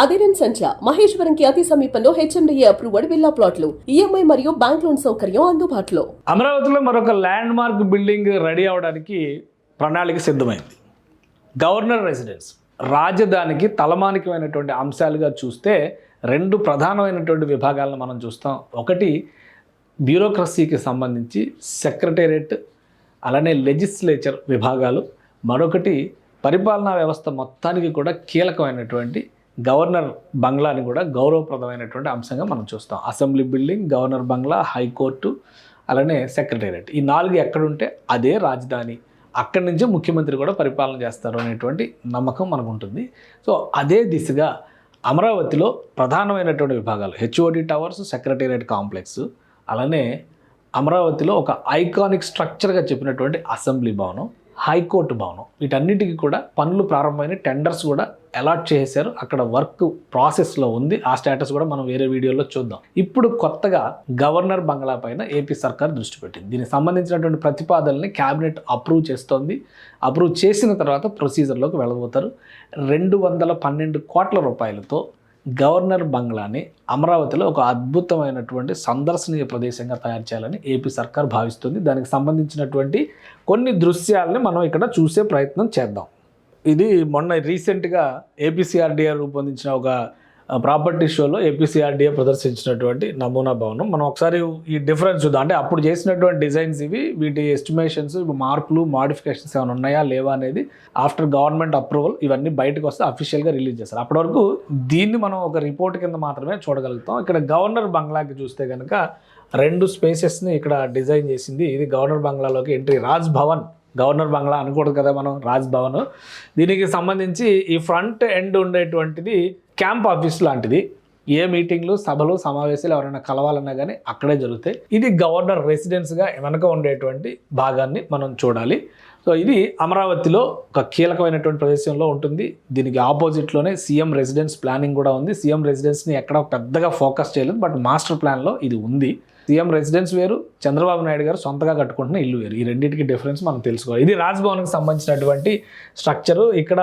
అదిరన్ సంచ మహేశ్వరంకి అతి సమీపంలో హెచ్ఎండిఏ అప్రూవ్డ్ విల్లా ప్లాట్లు ఈఎంఐ మరియు బ్యాంక్ లోన్ సౌకర్యం అందుబాటులో. అమరావతిలో మరొక ల్యాండ్ మార్క్ బిల్డింగ్ రెడీ అవడానికి ప్రణాళిక సిద్ధమైంది. గవర్నర్ రెసిడెన్స్ రాజధానికి తలమానికమైనటువంటి అంశాలుగా చూస్తే రెండు ప్రధానమైనటువంటి విభాగాలను మనం చూస్తాం. ఒకటి బ్యూరోక్రసీకి సంబంధించి సెక్రటేరియట్ అలానే లెజిస్లేచర్ విభాగాలు. మరొకటి పరిపాలనా వ్యవస్థ మొత్తానికి కూడా కీలకమైనటువంటి గవర్నర్ బంగ్లాని కూడా గౌరవప్రదమైనటువంటి అంశంగా మనం చూస్తాం. Assembly building governor bungalow high court అలానే సెక్రటేరియట్. ఈ నాలుగు ఎక్కడుంటే అదే రాజధాని. అక్కడి నుంచే ముఖ్యమంత్రి కూడా పరిపాలన చేస్తారు అనేటువంటి నమ్మకం మనకు ఉంటుంది సో అదే దిశగా అమరావతిలో ప్రధానమైనటువంటి విభాగాలు హెచ్ఓడి టవర్స్ సెక్రటేరియట్ కాంప్లెక్స్ అలానే అమరావతిలో ఒక ఐకానిక్ స్ట్రక్చర్గా చెప్పినటువంటి అసెంబ్లీ భవనం హైకోర్టు భవనం. వీటన్నిటికీ కూడా పనులు ప్రారంభమైన టెండర్స్ కూడా అలాట్ చేశారు అక్కడ వర్క్ ప్రాసెస్లో ఉంది. ఆ స్టేటస్ కూడా మనం వేరే వీడియోలో చూద్దాం. ఇప్పుడు కొత్తగా గవర్నర్ బంగ్లా పైన ఏపీ సర్కార్ దృష్టి పెట్టింది. దీనికి సంబంధించినటువంటి ప్రతిపాదనల్ని క్యాబినెట్ అప్రూవ్ చేస్తోంది. అప్రూవ్ చేసిన తర్వాత ప్రొసీజర్లోకి వెళ్ళబోతారు. రెండు వందల పన్నెండు కోట్ల రూపాయలతో గవర్నర్ బంగ్లాని అమరావతిలో ఒక అద్భుతమైనటువంటి సందర్శనీయ ప్రదేశంగా తయారు చేయాలని ఏపీ సర్కార్ భావిస్తుంది. దానికి సంబంధించినటువంటి కొన్ని దృశ్యాలని మనం ఇక్కడ చూసే ప్రయత్నం చేద్దాం. ఇది మొన్న రీసెంట్గా ఏపీసీఆర్డీఏ రూపొందించిన ఒక ప్రాపర్టీ షోలో ఏపీసీఆర్డీఏ ప్రదర్శించినటువంటి నమూనా భవనం. మనం ఒకసారి ఈ డిఫరెన్స్ చూద్దాం. అంటే అప్పుడు చేసినటువంటి డిజైన్స్ ఇవి వీటి ఎస్టిమేషన్స్ మార్పులు మాడిఫికేషన్స్ ఏమైనా ఉన్నాయా లేవా అనేది ఆఫ్టర్ గవర్నమెంట్ అప్రూవల్ ఇవన్నీ బయటకు వస్తే అఫీషియల్గా రిలీజ్ చేస్తారు. అప్పటి వరకు దీన్ని మనం ఒక రిపోర్ట్ కింద మాత్రమే చూడగలుగుతాం. ఇక్కడ గవర్నర్ బంగ్లాకి చూస్తే కనుక రెండు స్పేసెస్ని ఇక్కడ డిజైన్ చేసింది. ఇది governor బంగ్లాలోకి entry. Raj Bhavan governor bungalow అనకూడదు కదా మనం రాజ్భవన్ దీనికి సంబంధించి ఈ ఫ్రంట్ ఎండ్ ఉండేటువంటిది క్యాంప్ ఆఫీస్ లాంటిది. ఏ మీటింగ్లు సభలు సమావేశాలు ఎవరైనా కలవాలన్నా కానీ అక్కడే జరుగుతాయి. ఇది గవర్నర్ రెసిడెన్స్గా వెనక ఉండేటువంటి భాగాన్ని మనం చూడాలి. సో ఇది అమరావతిలో ఒక కీలకమైనటువంటి ప్రదేశంలో ఉంటుంది. దీనికి ఆపోజిట్లోనే సీఎం రెసిడెన్స్ ప్లానింగ్ కూడా ఉంది. సీఎం రెసిడెన్స్ని ఎక్కడ పెద్దగా ఫోకస్ చేయలేదు బట్ మాస్టర్ ప్లాన్లో ఇది ఉంది. సీఎం రెసిడెన్స్ వేరు చంద్రబాబు నాయుడు గారు సొంతగా కట్టుకుంటున్న ఇల్లు వేరు. ఈ రెండింటికి డిఫరెన్స్ మనం తెలుసుకోవాలి. ఇది రాజ్భవన్కి సంబంధించినటువంటి స్ట్రక్చరు ఇక్కడ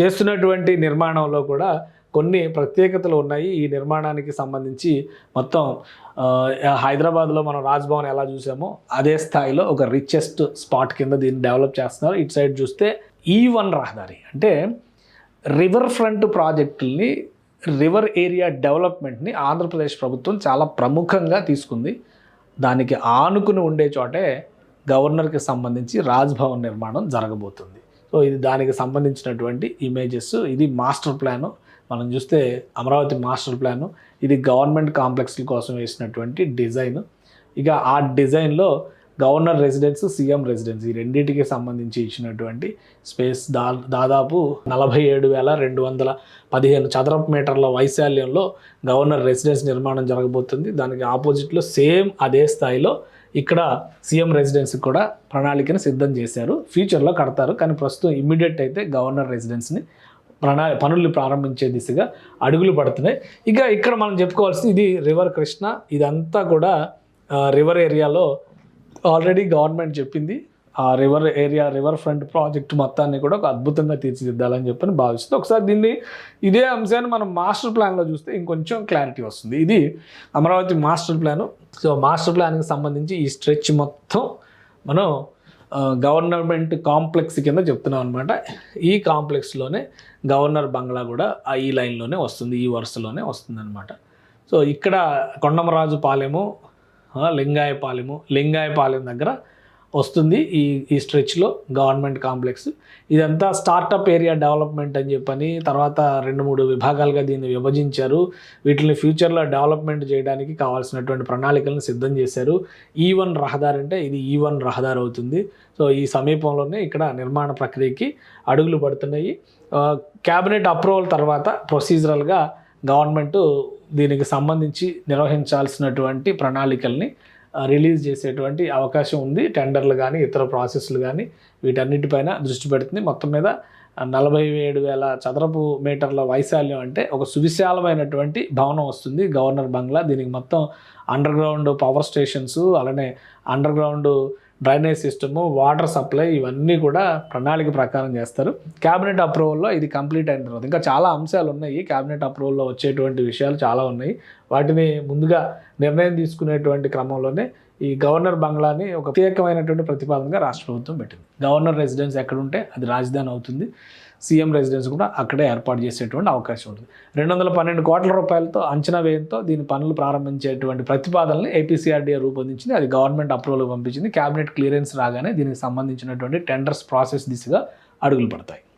చేస్తున్నటువంటి నిర్మాణంలో కూడా కొన్ని ప్రత్యేకతలు ఉన్నాయి. ఈ నిర్మాణానికి సంబంధించి మొత్తం హైదరాబాద్లో మనం రాజ్భవన్ ఎలా చూసామో అదే స్థాయిలో ఒక రిచెస్ట్ స్పాట్ కింద దీన్ని డెవలప్ చేస్తున్నారు. ఇటు సైడ్ చూస్తే e ఈ వన్ రహదారి. అంటే రివర్ ఫ్రంట్ ప్రాజెక్టుల్ని రివర్ ఏరియా డెవలప్మెంట్ని ఆంధ్రప్రదేశ్ ప్రభుత్వం చాలా ప్రముఖంగా తీసుకుంది. దానికి ఆనుకుని ఉండే చోటే గవర్నర్కి సంబంధించి రాజ్భవన్ నిర్మాణం జరగబోతుంది. సో ఇది దానికి సంబంధించినటువంటి ఇమేజెస్ ఇది మాస్టర్ ప్లాను. మనం చూస్తే అమరావతి మాస్టర్ ప్లాను ఇది గవర్నమెంట్ కాంప్లెక్స్ల కోసం వేసినటువంటి డిజైన్. ఇక ఆ డిజైన్లో గవర్నర్ రెసిడెన్స్ సీఎం రెసిడెన్స్ ఈ రెండింటికి సంబంధించి ఇచ్చినటువంటి స్పేస్ దా దాదాపు నలభై ఏడు వేల రెండు వందల పదిహేను చదరపు మీటర్ల వైశాల్యంలో గవర్నర్ రెసిడెన్స్ నిర్మాణం జరగబోతుంది. దానికి ఆపోజిట్లో సేమ్ అదే స్థాయిలో ఇక్కడ సీఎం రెసిడెన్స్కి కూడా ప్రణాళికను సిద్ధం చేశారు. ఫ్యూచర్లో కడతారు. కానీ ప్రస్తుతం ఇమ్మీడియట్ అయితే గవర్నర్ రెసిడెన్స్ని ప్రణా పనులు ప్రారంభించే దిశగా అడుగులు పడుతున్నాయి. ఇక ఇక్కడ మనం చెప్పుకోవాల్సింది ఇది రివర్ కృష్ణ. ఇదంతా కూడా రివర్ ఏరియాలో ఆల్రెడీ గవర్నమెంట్ చెప్పింది ఆ river area river front project మొత్తాన్ని కూడా ఒక అద్భుతంగా తీర్చిదిద్దాలని చెప్పని భావిస్తుంది. ఒకసారి దీన్ని ఇదే అంశాన్ని మనం మాస్టర్ ప్లాన్లో చూస్తే ఇంకొంచెం క్లారిటీ వస్తుంది. ఇది Amaravati master plan so master ప్లాన్కి సంబంధించి ఈ స్ట్రెచ్ మొత్తం మనం గవర్నమెంట్ కాంప్లెక్స్ కింద చెప్తున్నాం అనమాట ఈ కాంప్లెక్స్లోనే గవర్నర్ బంగ్లా కూడా ఆ ఈ లైన్లోనే వస్తుంది ఈ వరుసలోనే వస్తుంది అనమాట సో ఇక్కడ కొండమరాజు పాలెము లింగాయపాలెము లింగాయపాలెం దగ్గర వస్తుంది ఈ ఈ స్ట్రెచ్లో గవర్నమెంట్ కాంప్లెక్స్. ఇదంతా స్టార్టప్ ఏరియా డెవలప్మెంట్ అని చెప్పని తర్వాత రెండు మూడు విభాగాలుగా దీన్ని విభజించారు. వీటిని ఫ్యూచర్లో డెవలప్మెంట్ చేయడానికి కావాల్సినటువంటి ప్రణాళికలను సిద్ధం చేశారు. E ఈ వన్ రహదారి అంటే ఇది e ఈ వన్ రహదారి అవుతుంది. సో ఈ సమీపంలోనే ఇక్కడ నిర్మాణ ప్రక్రియకి అడుగులు పడుతున్నాయి. క్యాబినెట్ అప్రూవల్ తర్వాత ప్రొసీజరల్గా గవర్నమెంట్ దీనికి సంబంధించి నిర్వహించాల్సినటువంటి ప్రణాళికల్ని రిలీజ్ చేసేటువంటి అవకాశం ఉంది. టెండర్లు కానీ ఇతర ప్రాసెస్లు కానీ వీటన్నిటిపైన దృష్టి పెడుతుంది. మొత్తం మీద నలభై ఏడు వేల చదరపు మీటర్ల వైశాల్యం అంటే ఒక సువిశాలమైనటువంటి భవనం వస్తుంది గవర్నర్ బంగ్లా. దీనికి మొత్తం అండర్ గ్రౌండ్ పవర్ స్టేషన్స్ అలానే underground drainage system water supply ఇవన్నీ కూడా ప్రణాళిక ప్రకారం చేస్తారు. క్యాబినెట్ అప్రూవల్లో ఇది కంప్లీట్ అయిన తర్వాత ఇంకా చాలా అంశాలు ఉన్నాయి. క్యాబినెట్ అప్రూవల్లో వచ్చేటువంటి విషయాలు చాలా ఉన్నాయి. వాటిని ముందుగా నిర్ణయం తీసుకునేటువంటి క్రమంలోనే ఈ గవర్నర్ బంగ్లాని ఒక ప్రత్యేకమైనటువంటి ప్రతిపాదనగా రాష్ట్ర ప్రభుత్వం పెట్టింది. గవర్నర్ రెసిడెన్స్ ఎక్కడుంటే అది రాజధాని అవుతుంది. సీఎం రెసిడెన్స్ కూడా అక్కడే ఏర్పాటు చేసేటువంటి అవకాశం ఉంటుంది. రెండు వందల పన్నెండు కోట్ల రూపాయలతో అంచనా వ్యయంతో దీని పనులు ప్రారంభించేటువంటి ప్రతిపాదనలు ఏపీసీఆర్డీఏ రూపొందించింది. అది గవర్నమెంట్ అప్రూవల్ పంపించింది. క్యాబినెట్ క్లియరెన్స్ రాగానే దీనికి సంబంధించినటువంటి టెండర్స్ ప్రాసెస్ దిశగా అడుగులు పడతాయి.